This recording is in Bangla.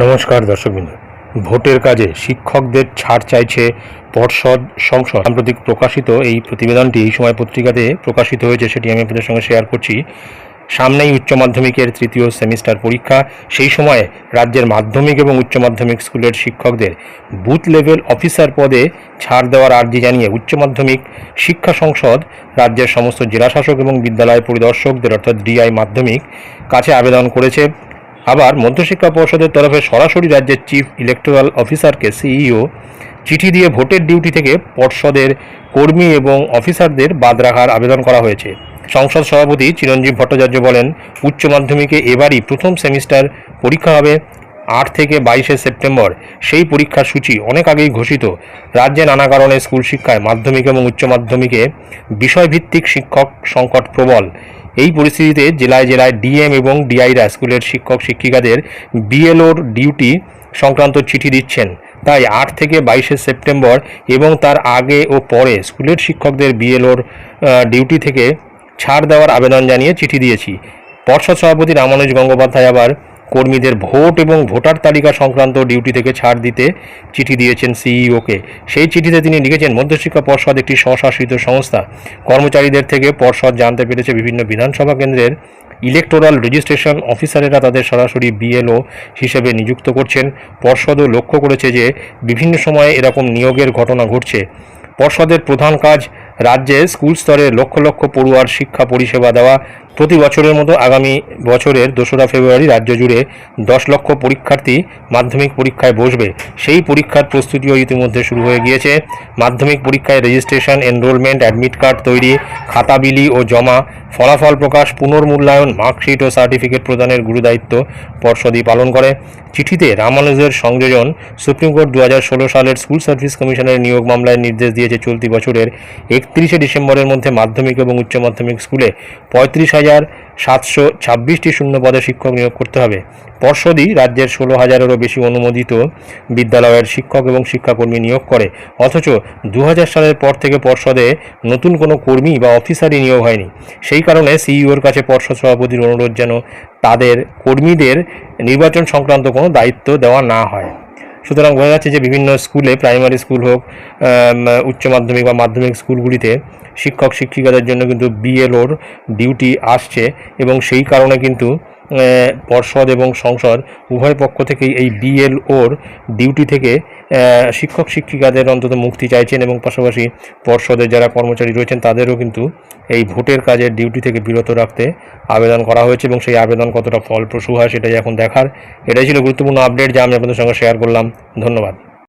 নমস্কার দর্শকবৃন্দ। ভোটের কাজে শিক্ষকদের ছাড় চাইছে পর্ষদ সংসদ। সাম্প্রতিক প্রকাশিত এই প্রতিবেদনটি এই সময় পত্রিকাতে প্রকাশিত হয়েছে, সেটি আমি আপনাদের সঙ্গে শেয়ার করছি। সামনেই উচ্চ মাধ্যমিকের তৃতীয় সেমিস্টার পরীক্ষা। সেই সময়ে রাজ্যের মাধ্যমিক এবং উচ্চ মাধ্যমিক স্কুলের শিক্ষকদের বুথ লেভেল অফিসার পদে ছাড় দেওয়ার আর্জি জানিয়ে উচ্চ মাধ্যমিক শিক্ষা সংসদ, রাজ্যের সমস্ত জেলাশাসক এবং বিদ্যালয় পরিদর্শকদের, অর্থাৎ ডিআই মাধ্যমিক, কাছে আবেদন করেছে। আবার মধ্যশিক্ষা পর্ষদের তরফে সরাসরি রাজ্যের চিফ ইলেকটোরাল অফিসারকে সিইও চিঠি দিয়ে ভোটের ডিউটি থেকে পর্ষদের কর্মী এবং অফিসারদের বাদ রাখার আবেদন করা হয়েছে। সংসদ সভাপতি চিরঞ্জীব ভট্টাচার্য বলেন, উচ্চ মাধ্যমিকে এবারই প্রথম সেমিস্টার পরীক্ষা হবে। আট থেকে বাইশে সেপ্টেম্বর। সেই পরীক্ষার সূচি অনেক আগেই ঘোষিত। রাজ্যে নানা কারণে স্কুল শিক্ষায় মাধ্যমিক এবং উচ্চ মাধ্যমিকে বিষয়ভিত্তিক শিক্ষক সংকট প্রবল। এই পরিস্থিতিতে জেলায় জেলায় ডিএম এবং ডিআইরা স্কুলের শিক্ষক শিক্ষিকাদের বিএলওর ডিউটি সংক্রান্ত চিঠি দিচ্ছেন। তাই আট থেকে বাইশে সেপ্টেম্বর এবং তার আগে ও পরে স্কুলের শিক্ষকদের বিএলওর ডিউটি থেকে ছাড় দেওয়ার আবেদন জানিয়ে চিঠি দিয়েছি। পর্ষদ সভাপতি রামানুজ গঙ্গোপাধ্যায় আবার কর্মীদের ভোট এবং ভোটার তালিকা সংক্রান্ত ডিউটি থেকে ছাড় দিতে চিঠি দিয়েছেন সিইওকে। সেই চিঠিতে তিনি লিখেছেন, মধ্যশিক্ষা পর্ষদ একটি স্বশাসিত সংস্থা। কর্মচারীদের থেকে পর্ষদ জানতে পেরেছে বিভিন্ন বিধানসভা কেন্দ্রের ইলেকটোরাল রেজিস্ট্রেশন অফিসারেরা তাদের সরাসরি বিএলও হিসেবে নিযুক্ত করছেন। পর্ষদও লক্ষ্য করেছে যে বিভিন্ন সময়ে এরকম নিয়োগের ঘটনা ঘটছে। পর্ষদের প্রধান কাজ, রাজ্যে স্কুল স্তরে লক্ষ লক্ষ পড়ুয়ার শিক্ষা পরিষেবা দেওয়া প্রতি বছরের মতো আগামী বছরের দোসরা ফেব্রুয়ারি রাজ্য জুড়ে দশ লক্ষ পরীক্ষার্থী মাধ্যমিক পরীক্ষায় বসবে। সেই পরীক্ষার প্রস্তুতিও ইতিমধ্যে শুরু হয়ে গিয়েছে। মাধ্যমিক পরীক্ষায় রেজিস্ট্রেশন এনরোলমেন্ট অ্যাডমিট কার্ড তৈরি, খাতা বিলি ও জমা, ফলাফল প্রকাশ, পুনর্মূল্যায়ন মার্কশিট ও সার্টিফিকেট প্রদানের গুরুদায়িত্ব পর্ষদই পালন করে। চিঠিতে রামানুজের সংযোজন সুপ্রিম কোর্ট দু হাজার ষোলো সালের স্কুল সার্ভিস কমিশনের নিয়োগ মামলায় নির্দেশ দিয়েছে চলতি বছরের একত্রিশে ডিসেম্বরের মধ্যে মাধ্যমিক এবং উচ্চ মাধ্যমিক স্কুলে পঁয়ত্রিশ হাজার সাতশো ছাব্বিশটি শূন্য পদে শিক্ষক নিয়োগ করতে হবে। পর্ষদই রাজ্যের ষোলো হাজারেরও বেশি অনুমোদিত বিদ্যালয়ের শিক্ষক এবং শিক্ষাকর্মী নিয়োগ করে। অথচ দু হাজার সালের পর থেকে পর্ষদে নতুন কোনো কর্মী বা অফিসারই নিয়োগ হয়নি। সেই কারণে সিইওর কাছে পর্ষদ সভাপতির অনুরোধ যেন তাদের কর্মীদের নির্বাচন সংক্রান্ত কোনো দায়িত্ব দেওয়া না হয়। সুতরাং বোঝা যাচ্ছে যে বিভিন্ন স্কুলে প্রাইমারি স্কুল হোক উচ্চ মাধ্যমিক বা মাধ্যমিক স্কুলগুলিতে শিক্ষক শিক্ষিকাদের জন্য কিন্তু বিএলওর ডিউটি আসছে এবং সেই কারণে কিন্তু পর্ষদ এবং সংসদ উভয় পক্ষ থেকেই এই বিএলওর ডিউটি থেকে শিক্ষক শিক্ষিকাদের অন্তত মুক্তি চাইছেন এবং পাশাপাশি পর্ষদের যারা কর্মচারী রয়েছেন তাদেরও কিন্তু এই ভোটের কাজের ডিউটি থেকে বিরত রাখতে আবেদন করা হয়েছে এবং সেই আবেদন কতটা ফলপ্রসূ হয় সেটাই এখন দেখার। এটাই ছিল গুরুত্বপূর্ণ আপডেট যা আমি আপনাদের সঙ্গে শেয়ার করলাম। ধন্যবাদ।